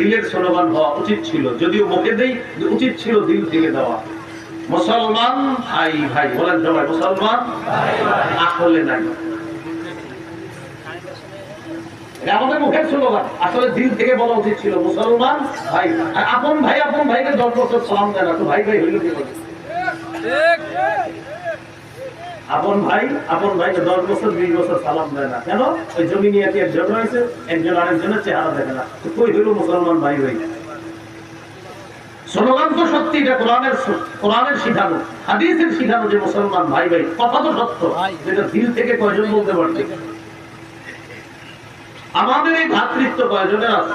দিলের স্লোগান হওয়া উচিত ছিল। যদিও মুখে দেই, উচিত ছিল দিল থেকে দেওয়া। মুসলমান ভাই ভাই বলেন সবাই, মুসলমান আসলে নাই। আমাদের মুখের স্লোগান। আসলে দিল থেকে বলা উচিত ছিল। মুসলমান ভাই আর আপন ভাই, আপন ভাইকে দশ বছর সালাম দেয় না তো ভাই ভাই হইল কি? আপন ভাই, আপন ভাইকে দশ বছর, বিশ বছর সালাম দেয় না। কেন? ওই জমি নিয়ে কি একজন রয়েছে? একজন আরেকজনের চেহারা দেখে না। কই হইল মুসলমান ভাই মুসলমান ভাই ভাই কথা তো সত্য। যেটা দিল থেকে কয়জন বলতে পারছে আমাদের এই ভ্রাতৃত্ব কয়জনের আছে?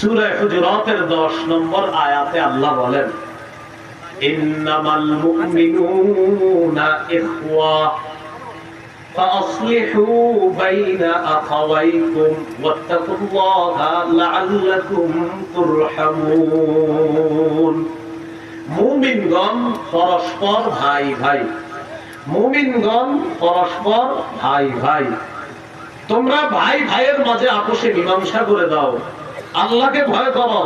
সূরা হুজুরাতের 10 নম্বর আয়াতে আল্লাহ বলেন ইন্নামাল মুমিনুনা ইখওয়া فأصلحوا بين أخويكم واتقوا الله لعلكم ترحمون মুমিনগণ পরস্পর ভাই ভাই মুমিনগণ পরস্পর ভাই ভাই তোমরা ভাই ভাইয়ের মাঝে আপোষে মীমাংসা করে দাও আল্লাহকে ভয় করো,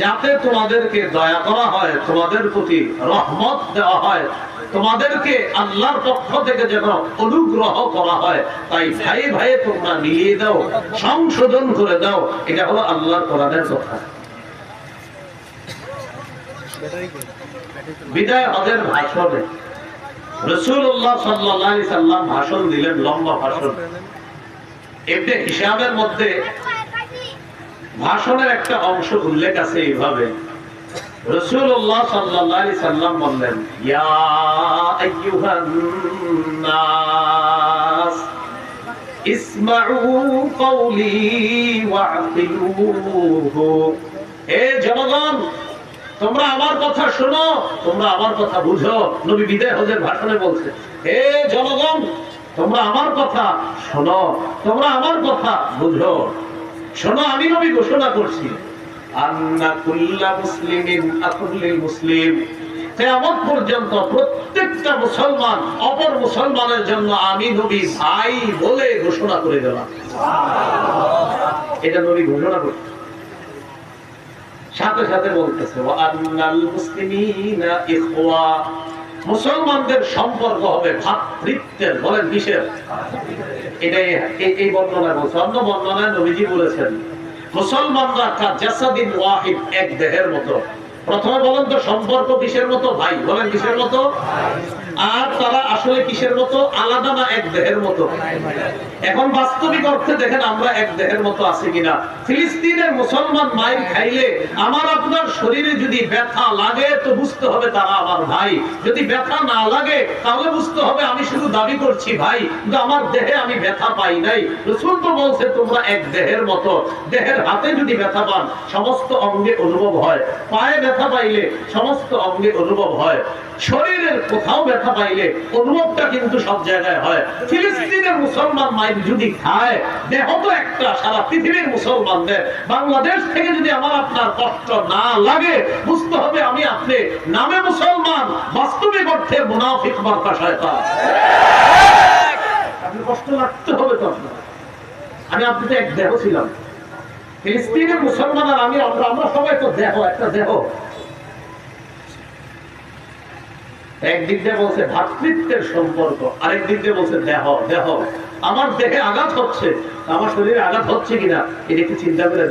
যাতে তোমাদেরকে দয়া করা হয়, তোমাদের প্রতি রহমত দেওয়া হয়, তোমাদেরকে আল্লাহর পক্ষ থেকে যেন অনুগ্রহ করা হয়। তাই ভাই ভাই তোমরা মিলিয়ে দাও, সংশোধন করে দাও, এটা হলো আল্লাহর কোরআনের কথা। বিদায় হজের ভাষণে রসুল্লাহ সাল্লাহ ভাষণ দিলেন, লম্বা ভাষণ। এমনি হিসাবের মধ্যে ভাষণের একটা অংশ উল্লেখ আছে এইভাবে। জনগণ, তোমরা আমার কথা শোনো, তোমরা আমার কথা বুঝো, নবী বিদায় হজের ভাষণে বলছে। হে জনগণ, তোমরা আমার কথা শোনো, তোমরা আমার কথা বুঝো। শোনো, আমি নবী ঘোষণা করছি। আন্না মুসলিমিন আকুল্লিল মুসলিম। কিয়ামত পর্যন্ত প্রত্যেকটা মুসলমান, অপর মুসলমানের জন্য আমি নবী ভাই বলে ঘোষণা করে এটা নবী ঘোষণা করছে সাথে সাথে বলতেছে আন্নাল মুসলিমিনা ইখওয়া। মুসলমানদের সম্পর্ক হবে ভাতৃত্বের, বলেন কিসের? এটাই এই- এই বর্ণনা বলছে। অন্য বর্ণনায় নবীজি বলেছেন, মুসলমানরা ওয়াহিদ, এক দেহের মতো। প্রথমে বলেন তো সম্পর্ক কিসের মতো? ভাই, বলেন কিসের মতো? আর তারা আসলে কিসের মতো? আলাদা না এক দেহের মতো? এখন বাস্তবিক অর্থে দেখেন আমরা এক দেহের মতো আছি কিনা। ফিলিস্তিনের মুসলমান মায়ের খাইলে আমার আপনার শরীরে যদি ব্যথা লাগে, তো বুঝতে হবে তারা আমার ভাই। যদি ব্যথা না লাগে, তাহলে বুঝতে হবে আমি শুধু দাবি করছি ভাই, কিন্তু আমার দেহে আমি ব্যথা পাই নাই। রসুল তো বলছে, তোমরা এক দেহের মতো। দেহের হাতে যদি ব্যথা পান, সমস্ত অঙ্গে অনুভব হয়। পায়ে ব্যথা পাইলে সমস্ত অঙ্গে অনুভব হয়। শরীরের কোথাও ব্যথা পাইলে অনুভবটা কিন্তু সব জায়গায় হয়। ফিলিস্তিনের মুসলমান মাইক যদি খায় দেহ তো একটা সারা পৃথিবীর মুসলমানদের। বাংলাদেশ থেকে যদি আমার আপনার কষ্ট না লাগে বুঝতে হবে আমি আপনি নামে মুসলমান বাস্তবিক অর্থে মুনাফিক মার্কা শয়তান। আপনি কষ্ট লাগতে হবে তো আপনার। আমি আপনি তো এক দেহ ছিলাম। ফিলিস্তিনের মুসলমান আর আমি আমরা সবাই তো দেহ একটা দেহ। একদিক দিয়ে বলছে ভাতৃত্বের সম্পর্ক দিয়ে বলছে দেহ দেহ। আমার দেহে আঘাত হচ্ছে, আমার শরীরে আঘাত হচ্ছে কিনা, এটা একটু চিন্তা করে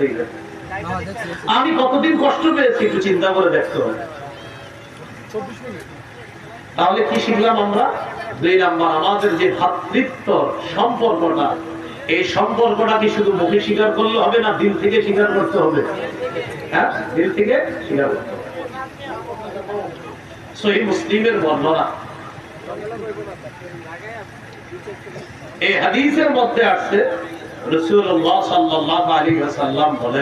আমি কতদিন কষ্ট পেয়েছি একটু চিন্তা করে দেখতে হবে। তাহলে কি শিখলাম আমরা? দুই নাম্বার, আমাদের যে ভাতৃত্ব সম্পর্কটা, এই সম্পর্কটা কি শুধু মুখে স্বীকার করলে হবে না দিল থেকে স্বীকার করতে হবে? হ্যাঁ? দিল থেকে স্বীকার করতে হবে। সহি মুসলিমের বর্ণনা। এই হাদিসের মধ্যে আসছে রসুল্লাহ সাল্লাহ আলী সাল্লাম বলেন